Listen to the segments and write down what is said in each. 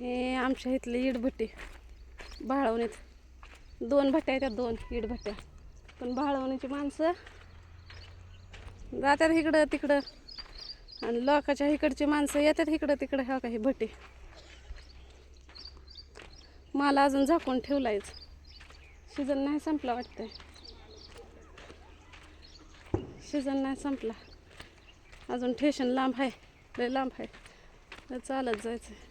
हे आमच्या इथले इडभट्टे भाळवणीत. दोन भट्ट्या आहेत दोन इडभट्ट्या पण भाळवणीची माणसं जातात इकडं तिकडं. आणि लोकाच्या इकडची माणसं येतात इकडं तिकडं ह्या काही भट्टी. मला अजून झाकून ठेवलायच सीझन नाही संपला वाटतंय. सीझन नाही संपला. अजून ठेशन लांब आहे लय लांब आहे. तर चालत जायचं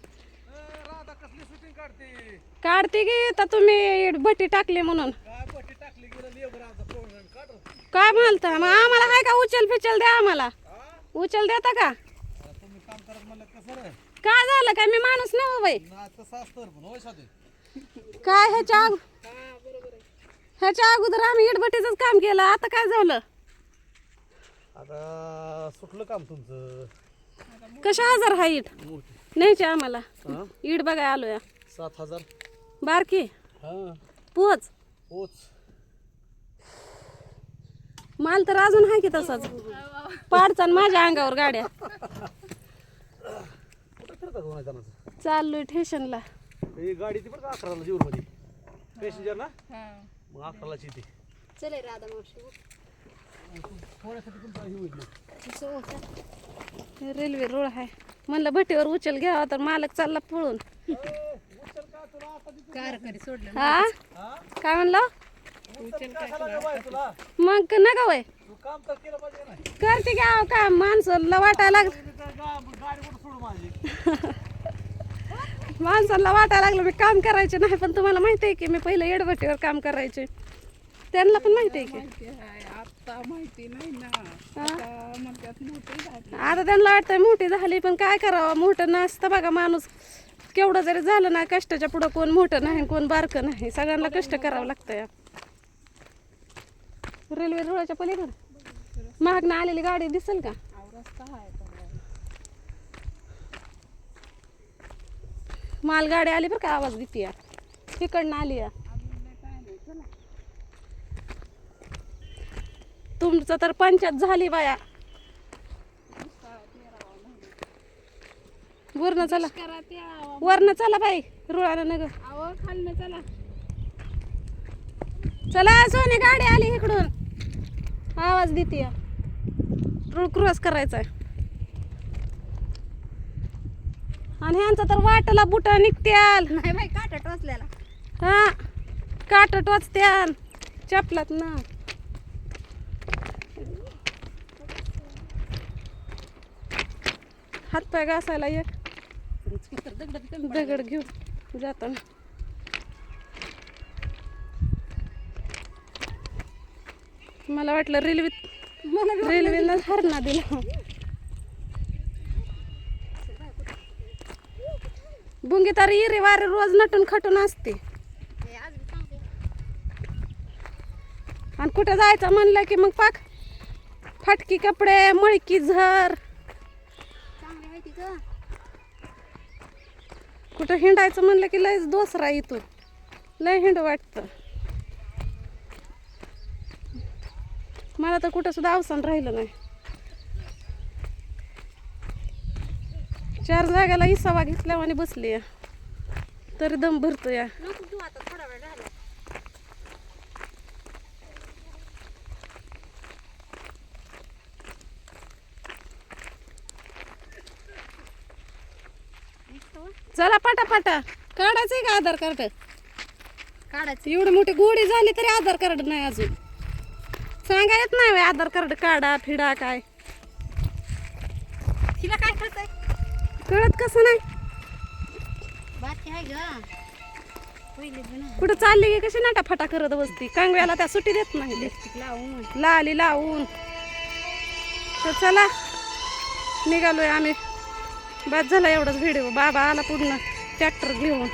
काढते. की तर तुम्ही भट्टी टाकली म्हणून. काय आता काय म्हणता? मग आम्हाला आहे का उचल फिचल द्या आम्हाला? हा उचल देता का? आता काय झालं काय? मी माणूस बाई. ना होय साधे. काय ह्याच्या ह्याच्या अगोदर आम्ही इटभट्टीच काम केलं आता काय झालं? आता सुटलं काम तुमचं. कशा हजार हा मोठी. न्यायचे आम्हाला. हा? इट बघाय आलोया. सात हजार. बारकी? हा. पोच? पोच. माल तर अजून आहे की तसाच. पाडचा माझ्या अंगावर गाड्या. कुठं फिरता चाललोय ही गाडी ती बरं का अकराला जीवनमध्ये पॅसेंजर ना? मग अकरालाच येते चले राधा मावशी. थोड्यासाठी तुमचा हे होईल ना. रेल्वे रोड आहे. म्हणलं भट्टीवर उचल घ्यावा तर मालक चालला पळून उचल का तुला आता तिथं- हा? काय म्हणलं? मग नका वय. काम करते की अहो का? माणसाला वाटायला लाग मी तर गा- गाडी कुठं सोडू माझी माणसाला वाटायला लागलं मी काम करायचे नाही पण तुम्हाला माहिती आहे की मी पहिलं येडभट्टीवर काम करायचे. त्यांना पण माहिती आहे की. आता माहिती नाही ना. आता त्यांना वाटतंय मोठी झाली पण काय करावं? मोठं नसतं बघा माणूस. केवढं जरी झालं ना कष्टाच्या पुढं कोण मोठं नाही कोण बारकं नाही. सगळ्यांना कष्ट करावं लागतं रेल्वे रुळाच्या पलीकडे. महाग ना आलेली गाडी दिसेल का? मालगाडी आली बरं का? आवाज देते या. तिकडनं आली या. तुमचं तर पंचायत झाली बाया. वरनं चला. करा त्या वरनं चला बाई रुळानं नग. अहो खालनं चला. चला सोने गाडी आली इकडून. आवाज देते रुळ क्रॉस करायचा आणि ह्यांचा तर वाटला बुट निघत्याल. नाही बाई काटा टोचलेला. हा काट टोचत्याल. चपलात ना. हातपाय घासायला एक. दगड घेऊन जाताना. मला वाटलं रेल्वेत रेल्वेनं हरणा दिला. बुंगी तर इरी वारे रोज नटून खटून असते. आणि कुठं जायचं म्हणलं की मग पाक? फाटकी कपडे मळकी झर. कुठं हिंडायचं म्हणलं की लयच दोसरा इथून. लय हिंड वाटतं. मला तर कुठं सुद्धा अवसान राहिलं नाही. चार जागाला इसावा घेतल्या आणि बसली या तरी दम भरतो या चला पाटा काढायचंय का आधार कार्ड? काढायचं. एवढी मोठी गोडी झाली तरी आधार कार्ड नाही अजून. सांगा येत नाही आधार कार्ड काढा फिडा काय. तिला काय कळत कसं नाही. बाकी आहे ग. कुठं चालली की कशी नाटा फाटा करत बसती? कांगव्याला त्या सुट्टी देत नाही. लावून. लाली लावून. तर चला निघालोय आम्ही. बाद झाला एवढाच व्हिडिओ बाबा आला पूर्ण. ट्रॅक्टर घेऊन.